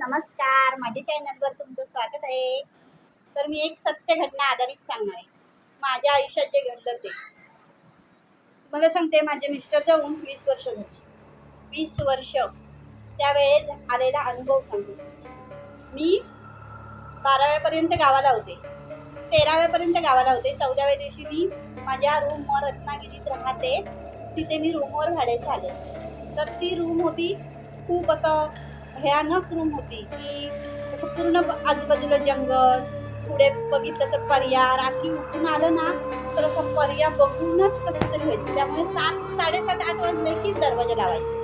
नमस्कार माझ्या चॅनलवर तुमचं स्वागत आहे. तर मी एक सत्य घटना आधारित सांगणार आहे. माझ्या आयुष्यात जे घडलं ते. मला सांगते माझे मिस्टर जाऊन वीस वर्ष झाली. वीस वर्ष. त्यावेळेस आलेला अनुभव सांगतो. मी बाराव्यापर्यंत गावाला होते. तेराव्यापर्यंत गावाला होते. चौदाव्या दिवशी मी माझ्या रूमवर रत्नागिरीत राहते. तिथे मी रूमवर भाड्याचे आले. तर ती रूम होती खूप असं भयानक रूम होती की पूर्ण आजूबाजूला जंगल पुढे बघितलं तर पर्या रात्री उठून आलं ना तर असं पर्या बघूनच कसं तरी व्हायचं. त्यामुळे सात साडेसात आठ वाजले की दरवाजा लावायचे.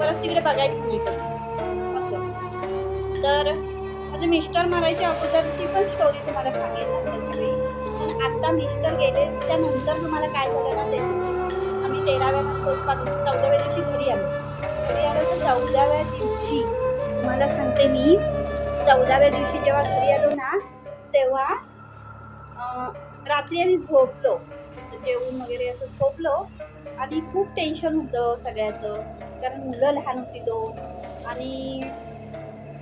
परत तिकडे बघायची नाही असं. तर माझे मिस्टर मारायच्या अगोदरची पण स्टोरी तुम्हाला सांगेल. पण आता मिस्टर गेले त्यानंतर तुम्हाला काय झालं ना ते आम्ही तेराव्या चौदाव्या दिवशी घरी आलो. मी चौदाव्या दिवशी जेव्हा घरी आलो ना तेव्हा रात्री आम्ही झोपलो. जेवून वगैरे असं झोपलो. आणि खूप टेन्शन होतं सगळ्याचं. कारण मुलं लहान होती दोन. आणि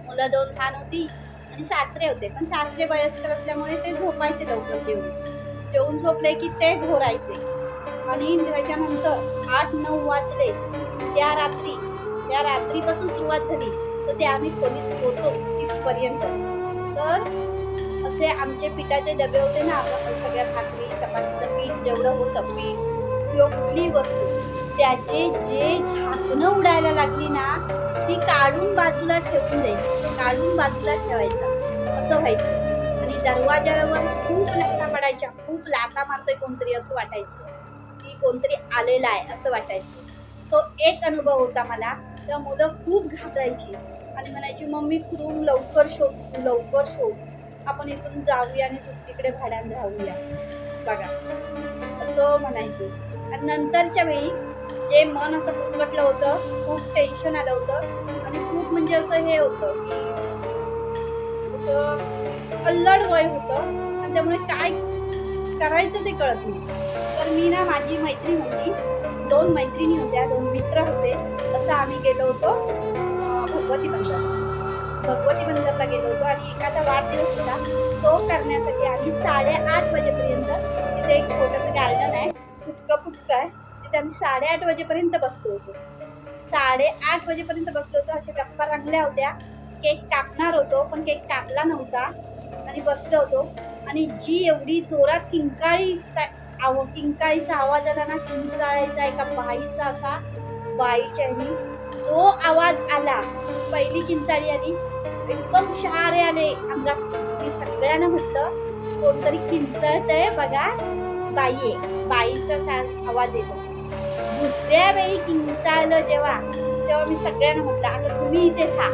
मुलं दोन लहान होती आणि सासरे होते. पण सासरे वयस्कर असल्यामुळे ते झोपायचे लवकर जेवून. जेवून झोपले की ते घोरायचे आणि त्याच्यानंतर आठ नऊ वाजले. त्या रात्री त्या रात्रीपासून सुरुवात झाली. तर ते आम्ही खोलीत होतो तिथपर्यंत. तर असे आमचे पिठाचे डबे होते ना आपण सगळ्या भाकरी चपातीचं पीठ जेवढं होतं पीठ किंवा वस्तू त्याचे जे झाकणं उडायला लागली ना ती काढून बाजूला ठेवून द्यायची. काढून बाजूला ठेवायचं. असं व्हायचं. आणि दरवाजावर खूप लाथा पडायच्या. खूप लाथा मारतोय कोणतरी असं वाटायचं. की कोणतरी आलेला आहे असं वाटायचं. तो एक अनुभव होता मला. तेव्हा मुलं खूप घाबरायची. आणि म्हणायची मम्मी रूम लवकर शोध लवकर शोध. आपण इथून जाऊया आणि दुसरीकडे भाड्यानं राहूया. बघा असं म्हणायची. आणि नंतरच्या वेळी जे मन असं पुटवटलं होतं खूप टेन्शन आलं होतं. आणि खूप म्हणजे असं हे होतं की अल्लड वय होतं. आणि त्यामुळे काय करायचं ते कळत नाही. तर मी ना माझी मैत्रीण होती दोन मैत्रिणी होत्या दोन मित्र होते. तसं आम्ही गेलो होतो भगवती बंदर भगवती बंदरला गेलो होतो आणि एखादा वाढदिवस होता तो करण्यासाठी आम्ही साडेआठ वाजेपर्यंत तिथे एक छोटंसं गार्डन आहे फुटकं फुटकं आहे. तिथे आम्ही साडेआठ वाजेपर्यंत बसलो होतो. साडेआठ वाजेपर्यंत बसलो होतो अशा गप्पा रंगल्या होत्या. केक कापणार होतो पण केक कापला नव्हता. आणि बसलो होतो. आणि जी एवढी जोरात किंकाळी काय आव किंकाळीचा आवाज आला ना किंचाळायचा एका बाईचा असा बाईच्या जो आवाज आला पहिली किंचाळी आली एकदम शहारे आले. आमच्या मी सगळ्यांना म्हटलं कोणतरी आहे बघा बाई आहे. बाईचा आवाज येतो. दुसऱ्या वेळी किंचाळलं जेव्हा तेव्हा मी सगळ्यांना म्हटलं आता तुम्ही इथे था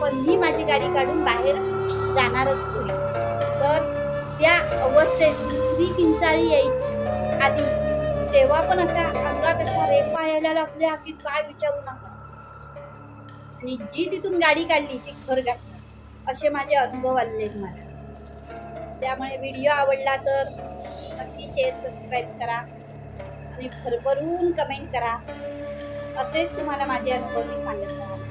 पण मी माझी गाडी काढून बाहेर जाणारच तुम्ही तर त्या अवस्थेत दुसरी किंचाळी यायची. आली तेव्हा पण अशा अंगापेक्षा अशा पाहायला लागल्या की काय विचारू नका. आणि जी तिथून गाडी काढली ती घर गाठली असे माझे अनुभव आले मला. त्यामुळे व्हिडिओ आवडला तर नक्की शेअर सबस्क्राईब करा. आणि भरभरून कमेंट करा. असेच तुम्हाला माझे अनुभव मी सांगत राहणार.